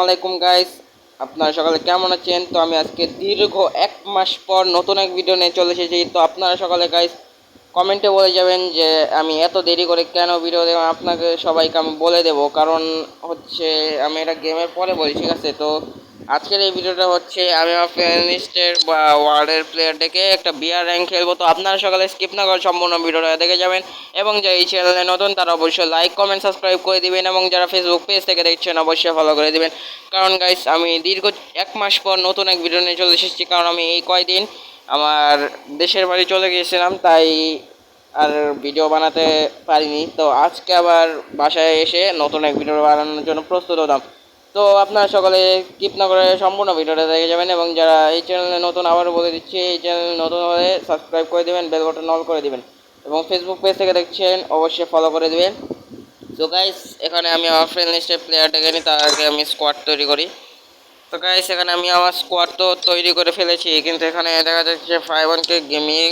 আসসালামাইকুম গাইস আপনারা সকালে কেমন আছেন? তো আমি আজকে দীর্ঘ এক মাস পর নতুন এক ভিডিও নিয়ে চলে এসেছি। তো আপনারা সকালে গাইস কমেন্টে বলে যাবেন যে আমি এত দেরি করে কেন ভিডিও দেবো? আপনাকে সবাইকে আমি বলে দেব। কারণ হচ্ছে, আমি এটা গেমের পরে বলি, ঠিক আছে? তো আজকের এই ভিডিওটা হচ্ছে আমি আমার ফ্রেন্ডলিস্টের বা ওয়ার্ল্ডের প্লেয়ার ডেকে একটা বিয়ার র্যাঙ্ক খেলব। তো আপনারা সকালে স্কিপ না করে সম্পূর্ণ ভিডিওটা দেখে যাবেন। এবং যারা এই চ্যানেলে নতুন, তারা অবশ্যই লাইক কমেন্ট সাবস্ক্রাইব করে দিবেন এবং যারা ফেসবুক পেজ থেকে দেখছেন, অবশ্যই ফলো করে দিবেন। কারণ গাইস আমি দীর্ঘ এক মাস পর নতুন এক ভিডিও নিয়ে চলে এসেছি। কারণ আমি এই কয়দিন আমার দেশের বাড়ি চলে গিয়েছিলাম, তাই আর ভিডিও বানাতে পারিনি। তো আজকে আবার বাসায় এসে নতুন এক ভিডিও বানানোর জন্য প্রস্তুত হলাম। তো আপনারা সকলে স্কিপ না করে সম্পূর্ণ ভিডিওটা দেখে যাবেন এবং যারা এই চ্যানেলে নতুন আবারও বলে দিচ্ছি, এই চ্যানেলে নতুন হলে সাবস্ক্রাইব করে দেবেন, বেল বাটন অল করে দিবেন এবং ফেসবুক পেজ থেকে দেখছেন, অবশ্যই ফলো করে দেবেন। তো গাইস এখানে আমি আমার ফ্রেন্ড লিস্টের প্লেয়ার ডেকে নিই তার আগে আমি স্কোয়াড তৈরি করি। তো গাইস এখানে আমি আমার স্কোয়াড তো তৈরি করে ফেলেছি, কিন্তু এখানে দেখা যাচ্ছে ফাইভ ওয়ানকে গেমিং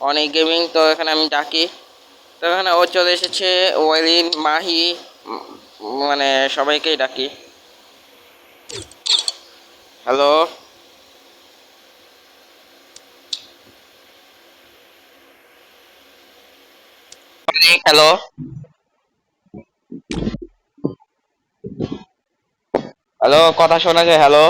অনেক গেমিং তো এখানে আমি ডাকি। তো এখানে ও চলে এসেছে, ওয়াইলিন, মাহি মানে সবাইকেই ডাকি। হ্যালো হ্যালো হ্যালো কথা শোনা যায় হ্যালো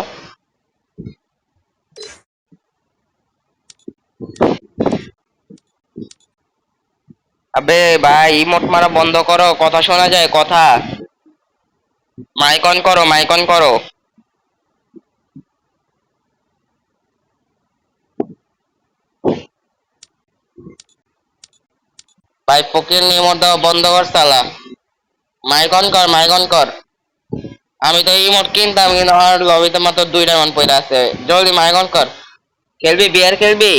আবে ভাই, ইমোট মারা বন্ধ করো, কথা শোনা যায়, কথা। মাইক অন করো মাইক অন করো। ভাই, ফকির ইমোট দাও বন্ধ কর সালা মাইক অন কর মাইক অন কর। আমি তো ইমোট কিনতাম, কিন্তু আমার লবিতে মাত্র দুই ডায়মন্ড পড়ে আছে। জলদি মাইক অন কর। খেলবি, বিয়ার খেলবি?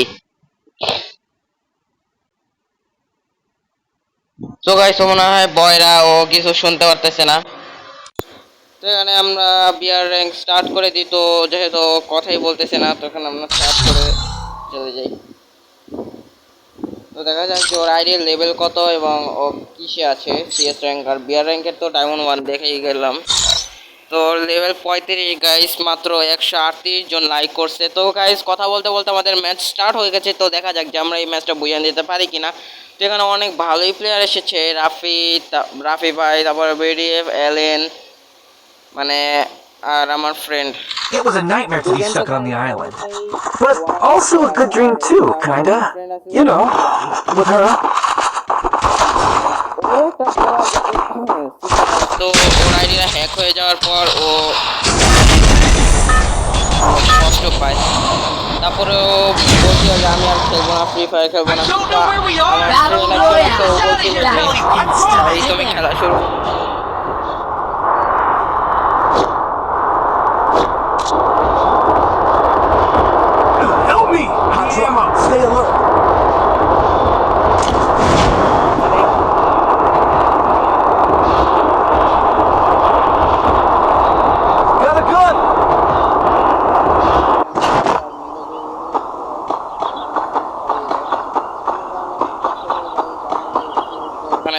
তো গাইস মনে হয় বয়রা ও কিছু শুনতে পারতেছে না। তো এখানে আমরা বিয়ার র্যাঙ্ক স্টার্ট করে দিই, তো যেহেতু কথাই বলতেছে না তো এখানে আমরা স্টার্ট করে চলে যাই। তো দেখা যাক যে ওর আইডির লেভেল কত এবং ও কিসে আছে সিএস র্যাঙ্ক আর বিয়ার র্যাঙ্কের তো ডায়মন্ড ওয়ান দেখেই গেলাম। তো লেভেল পঁয়ত্রিশ গাইস মাত্র একশো আটত্রিশ জন লাইক করছে। তো গাইস কথা বলতে বলতে আমাদের ম্যাচ স্টার্ট হয়ে গেছে, তো দেখা যাক যে আমরা এই ম্যাচটা বুঝিয়ে দিতে পারি কিনা। তো এখানে অনেক ভালোই প্লেয়ার এসেছে, রাফি রাফি ভাই, তারপরে বিডিএফ এলেন মানে আর আমার friend It was a nightmare to be stuck on the island. But also a good dream too, kinda. You know, with her. তো ওর আইডিটা হ্যাক হয়ে যাওয়ার পর ও কষ্ট পায় তারপরে ও বলছিল যে আমি আর খেলব না ফ্রি ফায়ার খেলব না. আমার ও বলছিল তুমি খেলা শুরু me! Stay alert.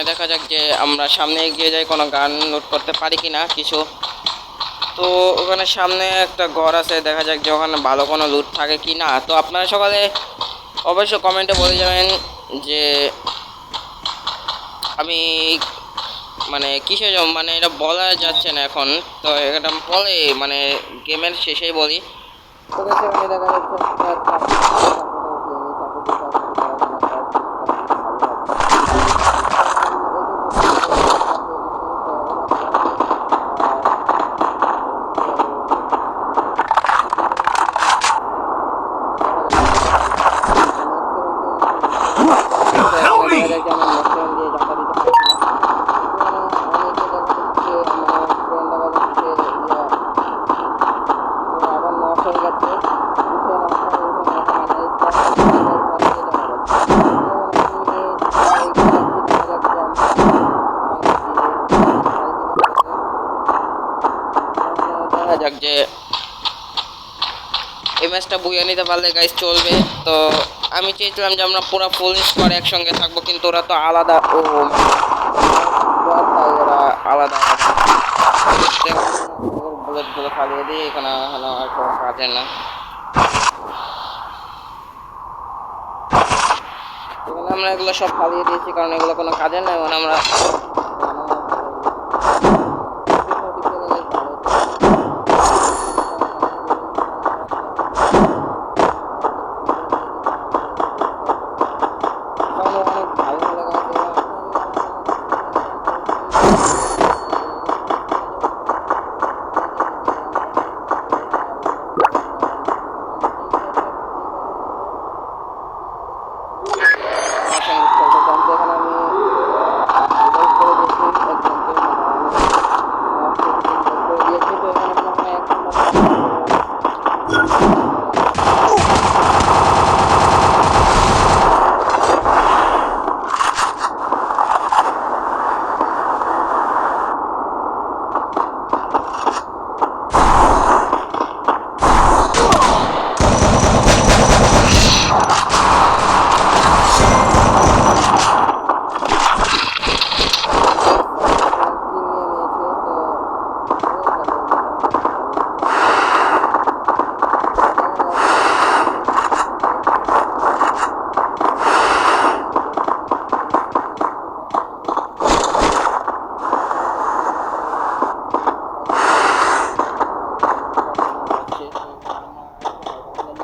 দেখা যাক যে আমরা সামনে এগিয়ে যাই, কোনো গান লুট করতে পারি কি না কিছু তো ওখানে সামনে একটা ঘর আছে, দেখা যাক যে ওখানে ভালো কোনো লুট থাকে কি না তো আপনারা সকালে অবশ্য কমেন্টে বলে যাবেন যে আমি মানে কিসে যাব মানে এটা বলা যাচ্ছে না এখন। তো এটা বলে মানে গেমের শেষেই বলি। দেখা যাচ্ছে বুঝে নিতে পারলে গাইস চলবে তো আমি চেয়েছিলাম যে আমরা পুরো ফুল স্কোয়াড একসঙ্গে থাকব, কিন্তু ওরা তো আলাদা, ও আলাদা। ফালিয়ে দিই, এখানে আর কোনো না আমরা এগুলো সব ফালিয়ে দিয়েছি, কারণ এগুলো কোনো কাজের নয় মানে আমরা এখানে অনেক ভালো ভালো গাছ আমার সঙ্গে খেলতে চান তো এখানে আমি invite করে দিয়েছি একজনকে মানে আমি আমার friend কে invite করে দিয়েছি তো এখানে মনে হয় এক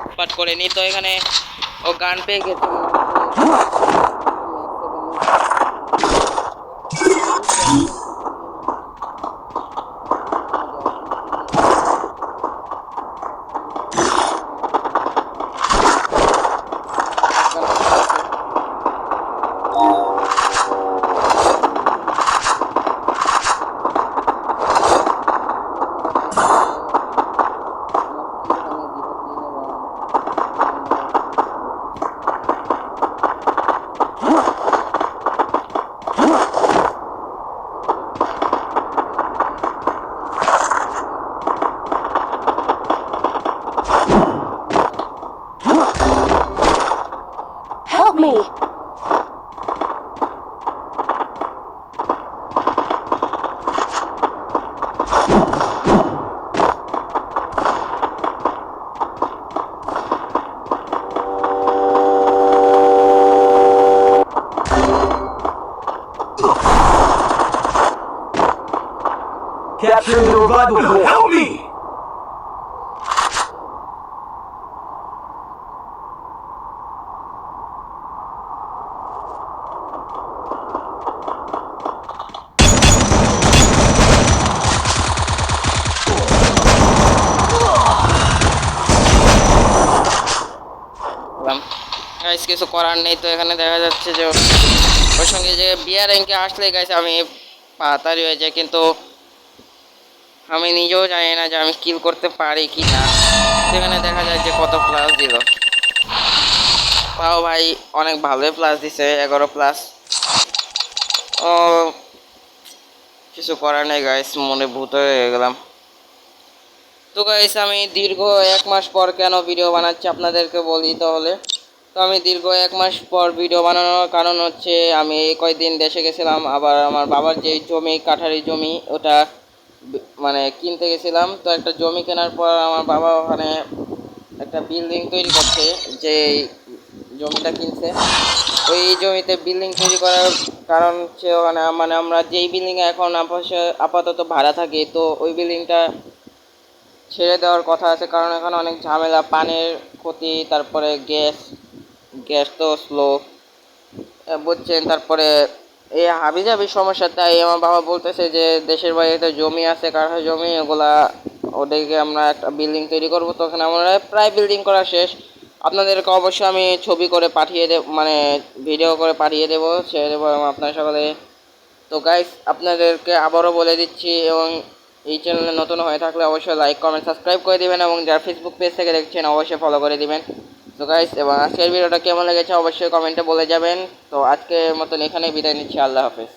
number করে নি তো এখানে ও গান পেয়ে গেছে। aí. Capture the revival Help me! Guys কিছু করার নেই তো এখানে দেখা যাচ্ছে যে ওর সঙ্গে যে বিয়ার র্যাঙ্কে আসলে গাইস আমি তাড়াতাড়ি হয়ে যায় কিন্তু আমি নিজেও জানি না যে আমি কিল করতে পারি কি না সেখানে দেখা যায় যে কত প্লাস দিল। তাও ভাই অনেক ভালোই প্লাস দিছে, এগারো প্লাস ও, কিছু করার নেই গাইস মনে ভূত হয়ে গেলাম। তো গাইস আমি দীর্ঘ এক মাস পর কেন ভিডিও বানাচ্ছি আপনাদেরকে বলি তাহলে? আমি দীর্ঘ এক মাস পর ভিডিও বানানোর কারণ হচ্ছে আমি কয়েকদিন দেশে গেছিলাম, আবার আমার বাবার যে জমি, কাঠারি জমি, ওটা মানে কিনতে গেছিলাম। তো একটা জমি কেনার পর আমার বাবা ওখানে একটা বিল্ডিং তৈরি করছে যে জমিটা কিনছে। ওই জমিতে বিল্ডিং তৈরি করার কারণ হচ্ছে ওখানে মানে আমরা যেই বিল্ডিংয়ে এখন আপাতত ভাড়া থাকি, তো ওই বিল্ডিংটা ছেড়ে দেওয়ার কথা আছে। কারণ এখানে অনেক ঝামেলা, পানের ক্ষতি, তারপরে গ্যাস গ্যাস তো স্লো বুঝছেন, তারপরে এই হাবি জাবি সমস্যা, তাই আমার বাবা বলতেছে যে দেশের বাড়িতে জমি আছে, কারখানা জমি, ওগুলা ওদেরকে আমরা একটা বিল্ডিং তৈরি করব তো ওখানে আমরা প্রায় বিল্ডিং করা শেষ। আপনাদেরকে অবশ্যই আমি ছবি করে পাঠিয়ে দেব মানে ভিডিও করে পাঠিয়ে দেবো, ছেড়ে দেবো এবং আপনারা সকালে। তো গাইস আপনাদেরকে আবারও বলে দিচ্ছি, এবং এই চ্যানেলে নতুন হয়ে থাকলে অবশ্যই লাইক কমেন্ট সাবস্ক্রাইব করে দিবেন, এবং যারা ফেসবুক পেজ থেকে দেখছেন, অবশ্যই ফলো করে দিবেন। তো গাইস এবং আজকের ভিডিওটা কেমন লেগেছে অবশ্যই কমেন্টে বলে যাবেন। তো আজকের মতন এখানে বিদায় নিচ্ছি, আল্লাহ হাফেজ।